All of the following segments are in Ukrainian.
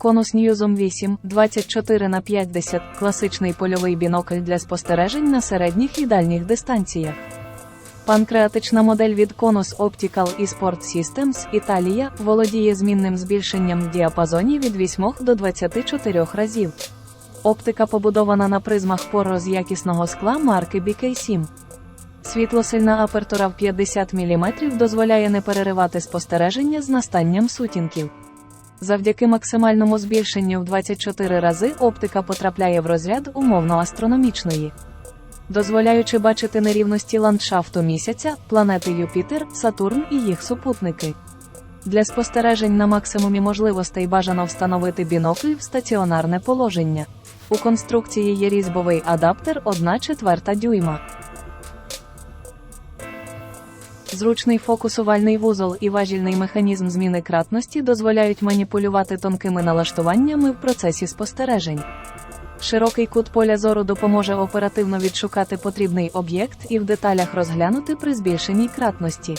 Конус Newsom 8 24 на 50 класичний польовий бінокль для спостережень на середніх і дальніх дистанціях. Панкреатична модель від Conus Optical і Sport Systems Італія володіє змінним збільшенням в діапазоні від 8 до 24 разів. Оптика побудована на призмах поро з якісного скла марки BK7. Світлосильна апертура в 50 мм дозволяє не переривати спостереження з настанням сутінків. Завдяки максимальному збільшенню в 24 рази оптика потрапляє в розряд умовно-астрономічної, дозволяючи бачити нерівності ландшафту місяця, планети Юпітер, Сатурн і їх супутники. Для спостережень на максимумі можливостей бажано встановити бінокль в стаціонарне положення. У конструкції є різьбовий адаптер 1 четверта дюйма. Зручний фокусувальний вузол і важільний механізм зміни кратності дозволяють маніпулювати тонкими налаштуваннями в процесі спостережень. Широкий кут поля зору допоможе оперативно відшукати потрібний об'єкт і в деталях розглянути при збільшеній кратності.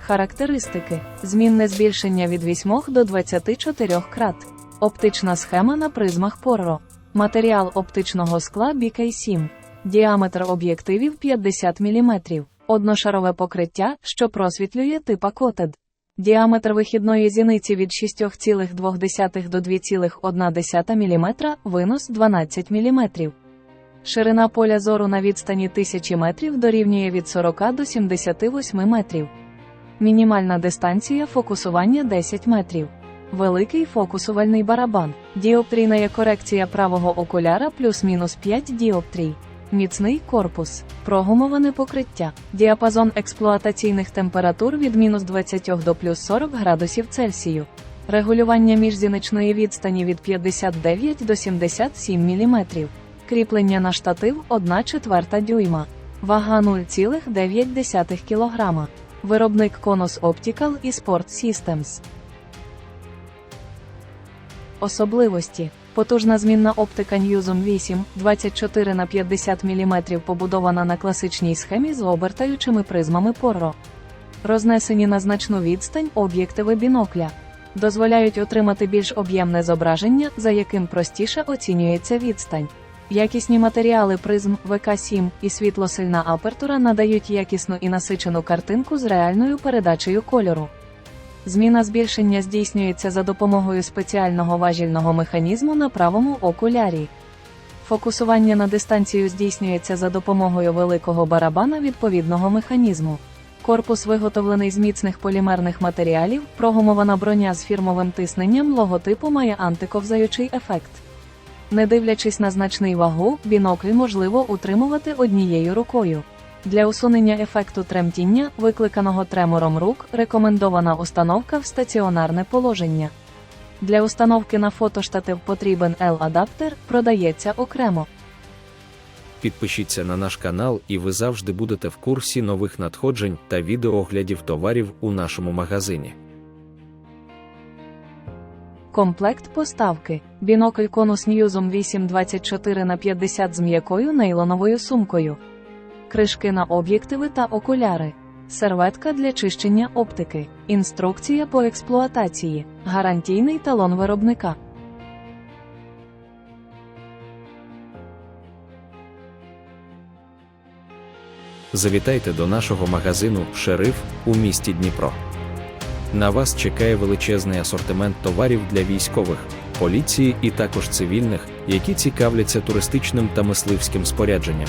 Характеристики: змінне збільшення від 8 до 24 крат. Оптична схема на призмах Порро. Матеріал оптичного скла BK7. Діаметр об'єктивів 50 мм. Одношарове покриття, що просвітлює типа котед. Діаметр вихідної зіниці від 6,2 до 2,1 мм, винос 12 мм. Ширина поля зору на відстані 1000 метрів дорівнює від 40 до 78 метрів. Мінімальна дистанція фокусування 10 метрів. Великий фокусувальний барабан. Діоптрійна корекція правого окуляра плюс-мінус 5 діоптрій. Міцний корпус, прогумоване покриття, діапазон експлуатаційних температур від мінус 20 до плюс 40 градусів Цельсію, регулювання міжзіничної відстані від 59 до 77 мм, кріплення на штатив 1 четверта дюйма, вага 0,9 кг. Виробник Conus Optical і Sport Systems. Особливості Потужна змінна оптика Newsom 8 24 на 50 мм побудована на класичній схемі з обертаючими призмами Порро. Рознесені на значну відстань об'єктиви бінокля. Дозволяють отримати більш об'ємне зображення, за яким простіше оцінюється відстань. Якісні матеріали призм ВК7 і світлосильна апертура надають якісну і насичену картинку з реальною передачею кольору. Зміна збільшення здійснюється за допомогою спеціального важільного механізму на правому окулярі. Фокусування на дистанцію здійснюється за допомогою великого барабана відповідного механізму. Корпус виготовлений з міцних полімерних матеріалів, прогумована броня з фірмовим тисненням логотипу має антиковзаючий ефект. Не дивлячись на значний вагу, бінокль можливо утримувати однією рукою. Для усунення ефекту тремтіння, викликаного тремором рук, рекомендована установка в стаціонарне положення. Для установки на фотоштатив потрібен L-адаптер, продається окремо. Підпишіться на наш канал, і ви завжди будете в курсі нових надходжень та відеооглядів товарів у нашому магазині. Комплект поставки. Бінокль Conus Newsom 8 24 на 50 з м'якою нейлоновою сумкою. Кришки на об'єктиви та окуляри. Серветка для чищення оптики. Інструкція по експлуатації. Гарантійний талон виробника. Завітайте до нашого магазину Шериф у місті Дніпро. На вас чекає величезний асортимент товарів для військових, поліції і також цивільних, які цікавляться туристичним та мисливським спорядженням.